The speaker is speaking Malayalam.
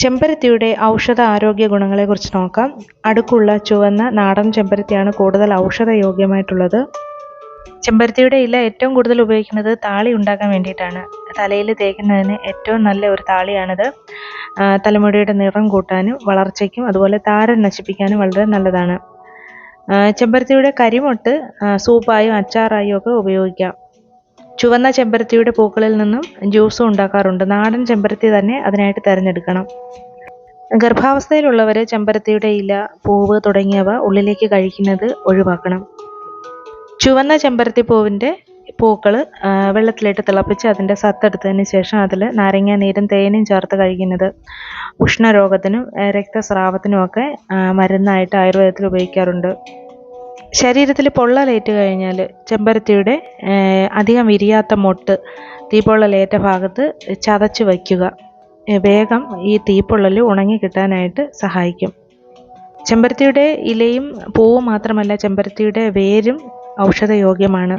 ചെമ്പരത്തിയുടെ ഔഷധ ആരോഗ്യ ഗുണങ്ങളെക്കുറിച്ച് നോക്കാം. അടുക്കുള്ള ചുവന്ന നാടൻ ചെമ്പരത്തിയാണ് കൂടുതൽ ഔഷധയോഗ്യമായിട്ടുള്ളത്. ചെമ്പരത്തിയുടെ ഇല ഏറ്റവും കൂടുതൽ ഉപയോഗിക്കുന്നത് താളി ഉണ്ടാക്കാൻ വേണ്ടിയിട്ടാണ്. തലയിൽ തേക്കുന്നതിന് ഏറ്റവും നല്ല ഒരു താളിയാണിത്. തലമുടിയുടെ നിറം കൂട്ടാനും വളർച്ചയ്ക്കും അതുപോലെ താരൻ നശിപ്പിക്കാനും വളരെ നല്ലതാണ്. ചെമ്പരത്തിയുടെ കരിമൊട്ട് സൂപ്പായും അച്ചാറായും ഒക്കെ ഉപയോഗിക്കാം. ചുവന്ന ചെമ്പരത്തിയുടെ പൂക്കളിൽ നിന്നും ജ്യൂസും ഉണ്ടാക്കാറുണ്ട്. നാടൻ ചെമ്പരത്തി തന്നെ അതിനായിട്ട് തിരഞ്ഞെടുക്കണം. ഗർഭാവസ്ഥയിലുള്ളവർ ചെമ്പരത്തിയുടെ ഇല പൂവ് തുടങ്ങിയവ ഉള്ളിലേക്ക് കഴിക്കുന്നത് ഒഴിവാക്കണം. ചുവന്ന ചെമ്പരത്തി പൂവിന്റെ പൂക്കൾ വെള്ളത്തിലിട്ട് തിളപ്പിച്ച് അതിന്റെ സത്തെടുത്തതിന് ശേഷം അതിൽ നാരങ്ങ നീരും തേനും ചേർത്ത് കഴിക്കുന്നത്. ഉഷ്ണരോഗത്തിനും രക്തസ്രാവത്തിനുമൊക്കെ രക്തസ്രാവത്തിനും മരുന്നായിട്ട് ആയുർവേദത്തിൽ ഉപയോഗിക്കാറുണ്ട്. ശരീരത്തിൽ പൊള്ളലേറ്റ് കഴിഞ്ഞാൽ ചെമ്പരത്തിയുടെ അധികം വിരിയാത്ത മൊട്ട് തീപ്പൊള്ളലേറ്റ ഭാഗത്ത് ചതച്ച് വയ്ക്കുക. വേഗം ഈ തീപ്പൊള്ളൽ ഉണങ്ങി കിട്ടാനായിട്ട് സഹായിക്കും. ചെമ്പരത്തിയുടെ ഇലയും പൂവും മാത്രമല്ല ചെമ്പരത്തിയുടെ വേരും ഔഷധയോഗ്യമാണ്.